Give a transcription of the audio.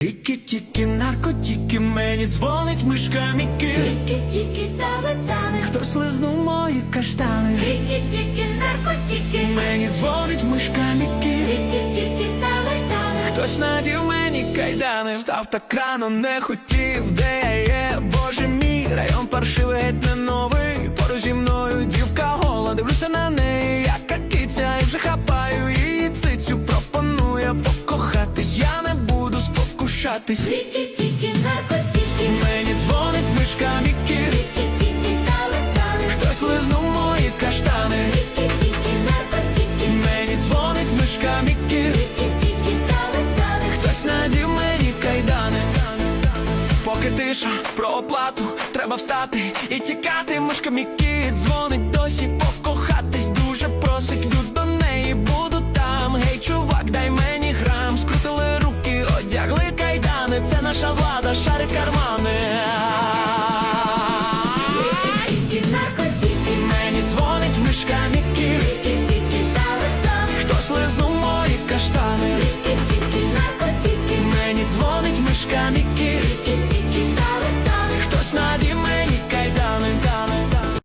Тільки-тільки наркотики, мені дзвонить мишка Мікі Тільки-тільки талетани, Хтось лизнув мої каштани? Тільки-тільки наркотики, Мені дзвонить мишка Мікі тільки-тільки талетани, Хтось надів мені кайдани. Став так рано, не хотів, де я є, боже мій Район паршивий, геть не новий. Поруч зі мною дівка гола. Дивлюся на неї, спокушатись тільки-тільки наркотики, Мені дзвонить мишка Мікі тільки-тільки талетани, Хтось лизнув мої каштани. Тільки-тільки наркотики, Мені дзвонить мишка Мікі тільки-тільки талетани, Хтось надів мені кайдани. Поки тиша про оплату Треба встати і тікати. Мишка Мікі дзвонить досі кайдани Це наша влада, шарить кармани. Тільки наркотики, Мені дзвонить мишка Мікі тільки Хтось лизнув мої каштани? Тільки наркотики, Мені дзвонить мишка Мікі